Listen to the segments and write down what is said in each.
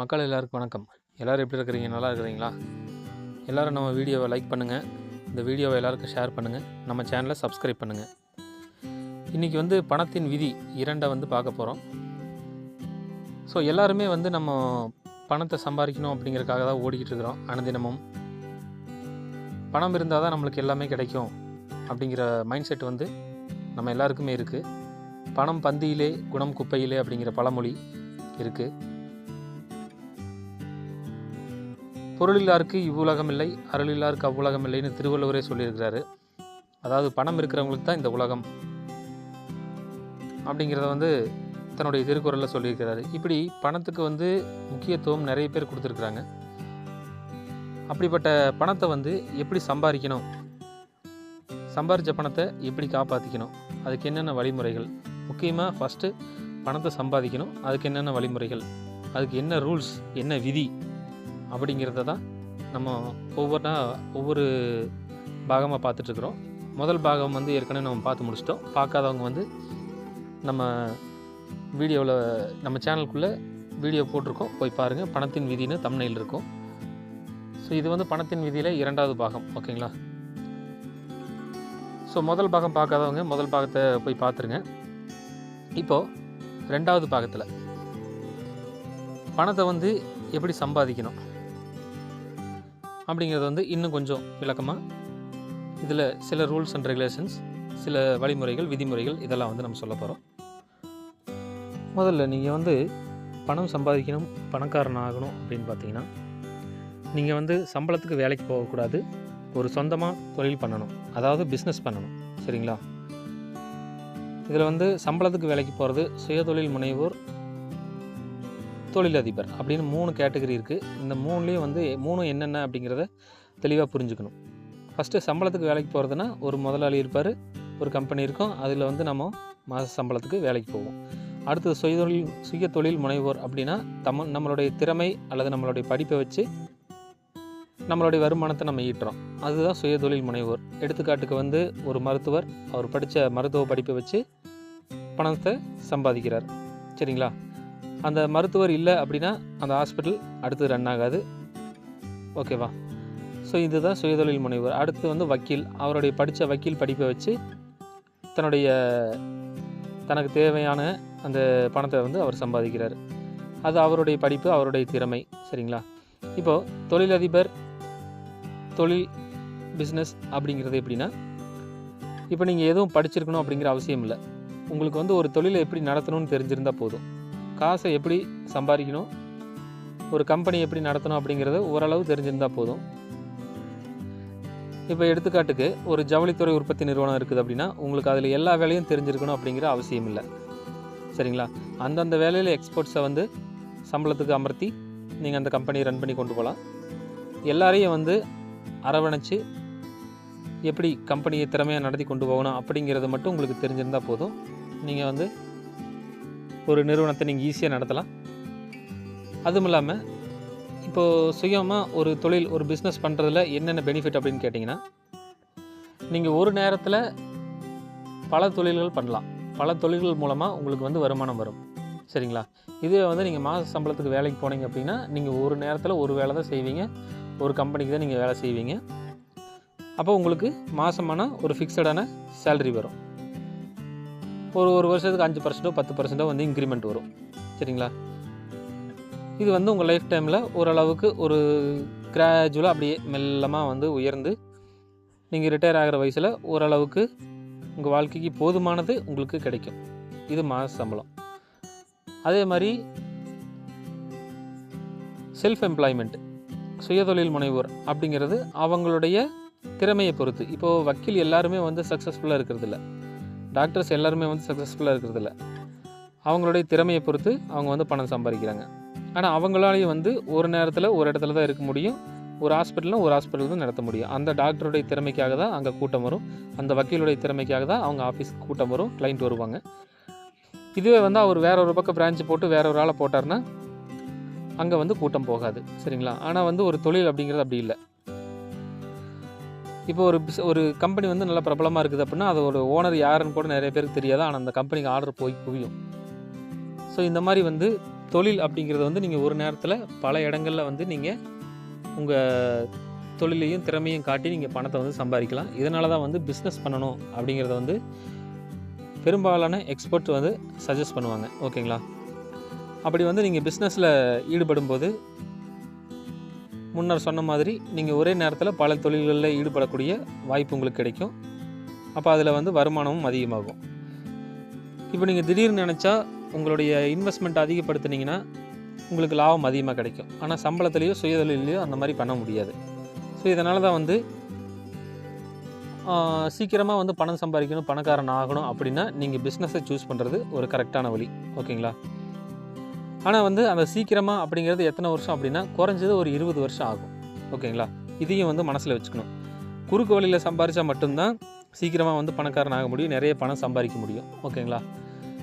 மக்கள் எல்லாருக்கும் வணக்கம். எல்லோரும் எப்படி இருக்கிறீங்க? நல்லா இருக்கிறீங்களா? எல்லோரும் நம்ம வீடியோவை லைக் பண்ணுங்கள் இந்த வீடியோவை எல்லாருக்கும் ஷேர் பண்ணுங்கள் நம்ம சேனலை சப்ஸ்கிரைப் பண்ணுங்கள் இன்றைக்கி வந்து பணத்தின் விதி இரண்டை வந்து பார்க்க போகிறோம் ஸோ எல்லாருமே வந்து நம்ம பணத்தை சம்பாதிக்கணும் அப்படிங்கிறதுக்காக தான் ஓடிக்கிட்டு இருக்கிறோம். அனுதினமும். பணம் இருந்தால் தான் நம்மளுக்கு எல்லாமே கிடைக்கும் அப்படிங்கிற மைண்ட் செட் வந்து நம்ம எல்லாருக்குமே இருக்குது பணம் பந்தியிலே குணம் குப்பையிலே அப்படிங்கிற பழமொழி இருக்குது பொருளில்லாருக்கு இவ்வுலகம் இல்லை அருளில்லாருக்கு அவ்வுலகம் இல்லைன்னு திருவள்ளுவரே சொல்லியிருக்கிறாரு. அதாவது பணம் இருக்கிறவங்களுக்கு தான் இந்த உலகம் அப்படிங்கிறத வந்து தன்னுடைய திருக்குறளில் சொல்லியிருக்கிறாரு. இப்படி பணத்துக்கு வந்து முக்கியத்துவம் நிறைய பேர் கொடுத்துருக்குறாங்க. அப்படிப்பட்ட பணத்தை வந்து எப்படி சம்பாதிக்கணும்? சம்பாரித்த பணத்தை எப்படி காப்பாற்றிக்கணும் அதுக்கு என்னென்ன வழிமுறைகள்? முக்கியமாக ஃபஸ்ட்டு பணத்தை சம்பாதிக்கணும் அதுக்கு என்னென்ன வழிமுறைகள்? அதுக்கு என்ன ரூல்ஸ் என்ன விதி? அப்படிங்கிறத தான் நம்ம ஒவ்வொன்றா ஒவ்வொரு பாகமாக பார்த்துட்ருக்குறோம். முதல் பாகம் வந்து ஏற்கனவே நம்ம பார்த்து முடிச்சிட்டோம். பார்க்காதவங்க வந்து நம்ம வீடியோவில் நம்ம சேனலுக்குள்ளே வீடியோ போட்டிருக்கோம். போய் பாருங்கள் பணத்தின் விதின்னு தமிழில் இருக்கும். ஸோ இது வந்து பணத்தின் விதியில் இரண்டாவது பாகம். ஓகேங்களா? ஸோ முதல் பாகம் பார்க்காதவங்க முதல் பாகத்தை போய் பார்த்துருங்க. இப்போது ரெண்டாவது பாகத்தில் பணத்தை வந்து எப்படி சம்பாதிக்கணும்? அப்படிங்கிறது வந்து இன்னும் கொஞ்சம் விளக்கமாக இதில் சில ரூல்ஸ் அண்ட் ரெகுலேஷன்ஸ் சில வழிமுறைகள் விதிமுறைகள் இதெல்லாம் வந்து நம்ம சொல்ல போகிறோம் முதல்ல நீங்கள் வந்து பணம் சம்பாதிக்கணும் பணக்காரன் ஆகணும் அப்படின்னு பார்த்தீங்கன்னா நீங்கள் வந்து சம்பளத்துக்கு வேலைக்கு போகக்கூடாது ஒரு சொந்தமாக தொழில் பண்ணணும். அதாவது பிஸ்னஸ் பண்ணணும். சரிங்களா? இதில் வந்து சம்பளத்துக்கு வேலைக்கு போகிறது சுயதொழில் முனைவோர் தொழிலதிபர் அப்படின்னு மூணு கேட்டகரி இருக்குது இந்த மூணுலேயும் வந்து மூணும் என்னென்ன அப்படிங்கிறத தெளிவாக புரிஞ்சுக்கணும். ஃபஸ்ட்டு சம்பளத்துக்கு வேலைக்கு போகிறதுனா ஒரு முதலாளி இருப்பார் ஒரு கம்பெனி இருக்கும். அதில் வந்து நம்ம மாத சம்பளத்துக்கு வேலைக்கு போவோம். அடுத்தது சுயதொழில் சுய தொழில் முனைவோர் அப்படின்னா தம நம்மளுடைய திறமை அல்லது நம்மளுடைய படிப்பை வச்சு நம்மளுடைய வருமானத்தை நம்ம ஈட்டுறோம். அதுதான் சுயதொழில் முனைவோர். எடுத்துக்காட்டுக்கு வந்து ஒரு மருத்துவர் அவர் படித்த மருத்துவ படிப்பை வச்சு பணத்தை சம்பாதிக்கிறார். சரிங்களா? அந்த மருத்துவர் இல்லை அப்படின்னா அந்த ஹாஸ்பிட்டல் அடுத்து ரன் ஆகாது. ஓகேவா ஸோ இதுதான் சுயதொழில் முனைவர். அடுத்து வந்து வக்கீல். அவருடைய படித்த வக்கீல் படிப்பை வச்சு தன்னுடைய தனக்கு தேவையான அந்த பணத்தை வந்து அவர் சம்பாதிக்கிறார். அது அவருடைய படிப்பு அவருடைய திறமை. சரிங்களா? இப்போது தொழிலதிபர் தொழில் பிஸ்னஸ் அப்படிங்கிறது எப்படின்னா இப்போ நீங்கள் எதுவும் படிச்சிருக்கணும் அப்படிங்கிற அவசியம் இல்லை. உங்களுக்கு வந்து ஒரு தொழிலை எப்படி நடத்தணும்னு தெரிஞ்சிருந்தால் போதும். காசை எப்படி சம்பாதிக்கணும்? ஒரு கம்பெனி எப்படி நடத்தணும் அப்படிங்கிறது ஓரளவு தெரிஞ்சிருந்தால் போதும். இப்போ எடுத்துக்காட்டுக்கு ஒரு ஜவுளித்துறை உற்பத்தி நிறுவனம் இருக்குது அப்படின்னா உங்களுக்கு அதில் எல்லா வேலையும் தெரிஞ்சிருக்கணும் அப்படிங்கிற அவசியம் இல்லை. சரிங்களா? அந்தந்த வேலையில் எக்ஸ்போர்ட்ஸை வந்து சம்பளத்துக்கு அமர்த்தி நீங்கள் அந்த கம்பெனியை ரன் பண்ணி கொண்டு போகலாம் எல்லாரையும் வந்து அரவணைச்சு எப்படி கம்பெனியை திறமையாக நடத்தி கொண்டு போகணும் அப்படிங்கிறது மட்டும் உங்களுக்கு தெரிஞ்சிருந்தால் போதும். நீங்கள் வந்து ஒரு நிறுவனத்தை நீங்கள் ஈஸியாக நடத்தலாம். அதுவும் இல்லாமல் இப்போது சுயமாக ஒரு தொழில் ஒரு பிஸ்னஸ் பண்ணுறதுல என்னென்ன பெனிஃபிட் அப்படின்னு கேட்டிங்கன்னா நீங்கள் ஒரு நேரத்தில் பல தொழில்கள் பண்ணலாம். பல தொழில்கள் மூலமாக உங்களுக்கு வந்து வருமானம் வரும். சரிங்களா? இதுவே வந்து நீங்கள் மாத சம்பளத்துக்கு வேலைக்கு போனீங்க அப்படின்னா நீங்கள் ஒரு நேரத்தில் ஒரு வேலை தான் செய்வீங்க. ஒரு கம்பெனிக்கு தான் நீங்கள் வேலை செய்வீங்க. அப்போ உங்களுக்கு மாதமான ஒரு ஃபிக்ஸடான சேலரி வரும். ஒரு ஒரு வருஷத்துக்கு அஞ்சு பர்சன்ட்டோ பத்து பர்சன்ட்டோ வந்து இன்க்ரிமெண்ட் வரும். சரிங்களா? இது வந்து உங்கள் லைஃப் டைமில் ஓரளவுக்கு ஒரு கிராஜுவலாக அப்படியே மெல்லமாக வந்து உயர்ந்து நீங்கள் ரிட்டையர் ஆகிற வயசில் ஓரளவுக்கு உங்கள் வாழ்க்கைக்கு போதுமானது உங்களுக்கு கிடைக்கும். இது மாத சம்பளம். அதே மாதிரி செல்ஃப் எம்ப்ளாய்மெண்ட் சுயதொழில் முனைவோர் அப்படிங்கிறது அவங்களுடைய திறமையை பொறுத்து. இப்போது வக்கீல் எல்லாருமே வந்து சக்ஸஸ்ஃபுல்லாக இருக்கிறது இல்லை. டாக்டர்ஸ் எல்லாருமே வந்து சக்ஸஸ்ஃபுல்லாக இருக்கிறது இல்லை அவங்களுடைய திறமையை பொறுத்து அவங்க வந்து பணம் சம்பாதிக்கிறாங்க. ஆனால் அவங்களாலேயும் வந்து ஒரு நேரத்தில் ஒரு இடத்துல தான் இருக்க முடியும். ஒரு ஹாஸ்பிட்டலும் ஒரு ஹாஸ்பிட்டல் தான் நடத்த முடியும். அந்த டாக்டருடைய திறமைக்காக தான் அங்கே கூட்டம் வரும். அந்த வக்கீலுடைய திறமைக்காக தான் அவங்க ஆஃபீஸ்க்கு கூட்டம் வரும். கிளைண்ட் வருவாங்க. இதுவே வந்து அவர் வேற ஒரு பக்கம் பிரான்ச் போட்டு வேற ஒரு ஆளை போட்டார்னா அங்கே வந்து கூட்டம் போகாது. சரிங்களா? ஆனால் வந்து ஒரு தொழில் அப்படிங்கிறது அப்படி இல்லை. இப்போ ஒரு பிஸ் ஒரு கம்பெனி வந்து நல்ல பிரபலமாக இருக்குது அப்படின்னா அதோட ஓனர் யாருன்னு கூட நிறைய பேருக்கு தெரியாது. ஆனால் அந்த கம்பெனிக்கு ஆர்டர் போய் குவியும். ஸோ இந்த மாதிரி வந்து தொழில் அப்படிங்கிறது வந்து நீங்கள் ஒரு நேரத்தில் பல இடங்களில் வந்து நீங்கள் உங்கள் தொழிலையும் திறமையும் காட்டி நீங்கள் பணத்தை வந்து சம்பாதிக்கலாம். இதனால தான் வந்து பிஸ்னஸ் பண்ணணும் அப்படிங்கிறத வந்து பெரும்பாலான எக்ஸ்பர்ட் வந்து சஜஸ்ட் பண்ணுவாங்க. ஓகேங்களா அப்படி வந்து நீங்கள் பிஸ்னஸில் ஈடுபடும் போது முன்னர் சொன்ன மாதிரி நீங்கள் ஒரே நேரத்தில் பல தொழில்களில் ஈடுபடக்கூடிய வாய்ப்பு உங்களுக்கு கிடைக்கும். அப்போ அதில் வந்து வருமானமும் அதிகமாகும். இப்போ நீங்கள் திடீர்னு நினச்சா உங்களுடைய இன்வெஸ்ட்மெண்ட் அதிகப்படுத்துனீங்கன்னா உங்களுக்கு லாபம் அதிகமாக கிடைக்கும். ஆனால் சம்பளத்துலேயோ சுயதொழிலையோ அந்த மாதிரி பண்ண முடியாது. ஸோ இதனால தான் வந்து சீக்கிரமாக வந்து பணம் சம்பாதிக்கணும் பணக்காரன் ஆகணும் அப்படின்னா நீங்கள் பிஸ்னஸை சூஸ் பண்ணுறது ஒரு கரெக்டான வழி. ஓகேங்களா ஆனால் வந்து அந்த சீக்கிரமாக அப்படிங்கிறது எத்தனை வருஷம் அப்படின்னா குறைஞ்சது ஒரு இருபது வருஷம் ஆகும். ஓகேங்களா? இதையும் வந்து மனசில் வச்சுக்கணும். குறுக்கு வழியில் சம்பாரித்தா மட்டும்தான் சீக்கிரமாக வந்து பணக்காரன் ஆக முடியும் நிறைய பணம் சம்பாதிக்க முடியும். ஓகேங்களா?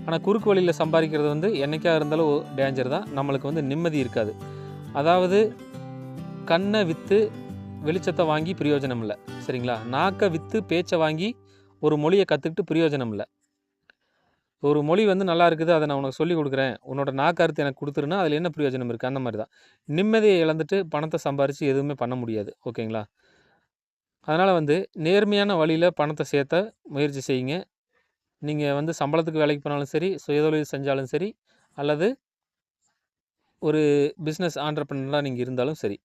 ஆனால் குறுக்கு வழியில் சம்பாதிக்கிறது வந்து என்றைக்காக இருந்தாலும் டேஞ்சர் தான். நம்மளுக்கு வந்து நிம்மதி இருக்காது. அதாவது கண்ணை விற்று வெளிச்சத்தை வாங்கி பிரயோஜனம் இல்லை. சரிங்களா? நாக்கை விற்று பேச்சை வாங்கி ஒரு மொழியை கற்றுக்கிட்டு பிரயோஜனம் இல்லை. ஒரு மொழி வந்து நல்லா இருக்குது அதை நான் உனக்கு சொல்லி கொடுக்குறேன். உன்னோட நாக்கருத்து எனக்கு கொடுத்துருன்னா அதில் என்ன பிரயோஜனம் இருக்குது அந்த மாதிரி தான் நிம்மதியை இழந்துட்டு பணத்தை சம்பாரித்து எதுவுமே பண்ண முடியாது. ஓகேங்களா? அதனால் வந்து நேர்மையான வழியில் பணத்தை சேர்த்த முயற்சி செய்யுங்க. நீங்கள் வந்து சம்பளத்துக்கு வேலைக்கு போனாலும் சரி சுயதொழில் செஞ்சாலும் சரி அல்லது ஒரு பிஸ்னஸ் ஆண்டர்பனராக நீங்கள் இருந்தாலும் சரி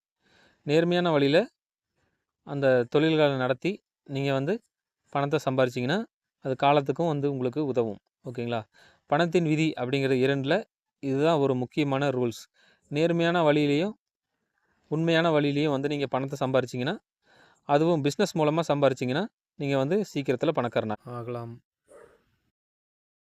நேர்மையான வழியில் அந்த தொழில்களை நடத்தி நீங்கள் வந்து பணத்தை சம்பாரிச்சிங்கன்னா அது காலத்துக்கும் வந்து உங்களுக்கு உதவும். ஓகேங்களா? பணத்தின் விதி அப்படிங்கிற இரண்டில் இதுதான் ஒரு முக்கியமான ரூல்ஸ் நேர்மையான வழியிலையும் உண்மையான வழியிலையும் வந்து நீங்கள் பணத்தை சம்பாரிச்சிங்கன்னா அதுவும் பிஸ்னஸ் மூலமாக சம்பாரிச்சிங்கன்னா நீங்கள் வந்து சீக்கிரத்தில் பணக்காரனா. ஆகலாம்.